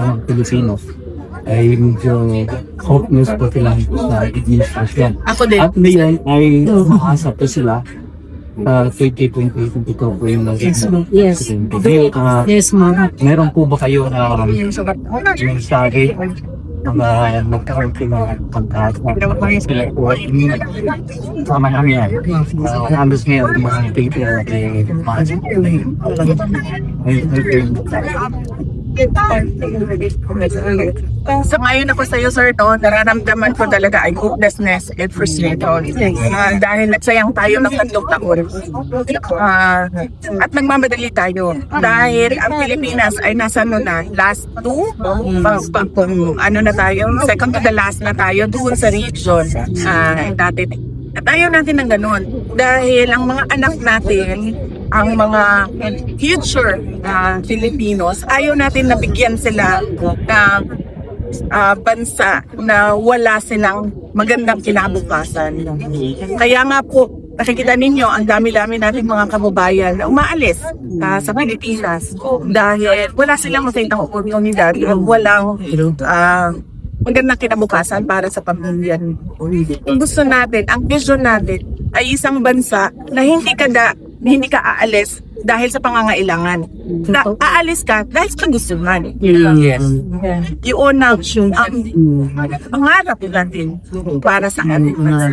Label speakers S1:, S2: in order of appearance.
S1: ang Pilipino ay medyo hopeless po sila sa administration.
S2: Ako din.
S1: At ngayon ay umaasa po sila sa 2020-2022 po yung naging
S3: Yes.
S1: Ngayon, ah,
S3: Yes, ma'am.
S1: meron po ba kayo na um, mensahe mga magkaroon po ng pagkakas na sila po ay sama namin yan. Uh, Halos ngayon, yung mga people ay mga
S2: Sa ngayon ako sa iyo, sir, no, nararamdaman ko talaga ay hopelessness and frustration. Ah, dahil nagsayang tayo ng tatlong taon. Ah, at nagmamadali tayo. Dahil ang Pilipinas ay nasa ano na, last two? Pa, pa, kung ano na tayo, second to the last na tayo doon sa region. Ah, dati. At ayaw natin ng ganun. Dahil ang mga anak natin, ang mga future na Filipinos, ayaw natin nabigyan sila ng ah, bansa na wala silang magandang kinabukasan. Kaya nga po, nakikita ninyo, ang dami-dami nating mga kababayan na umaalis ah, sa Pilipinas dahil wala silang masayang oportunidad, walang ah, magandang kinabukasan para sa pamilya. Kung gusto natin, ang vision natin ay isang bansa na hindi ka da, hindi ka aalis dahil sa pangangailangan. Na, aalis ka dahil sa kagustuhan.
S1: Yes.
S2: Yun ang, ang pangarap natin para sa ating bansa.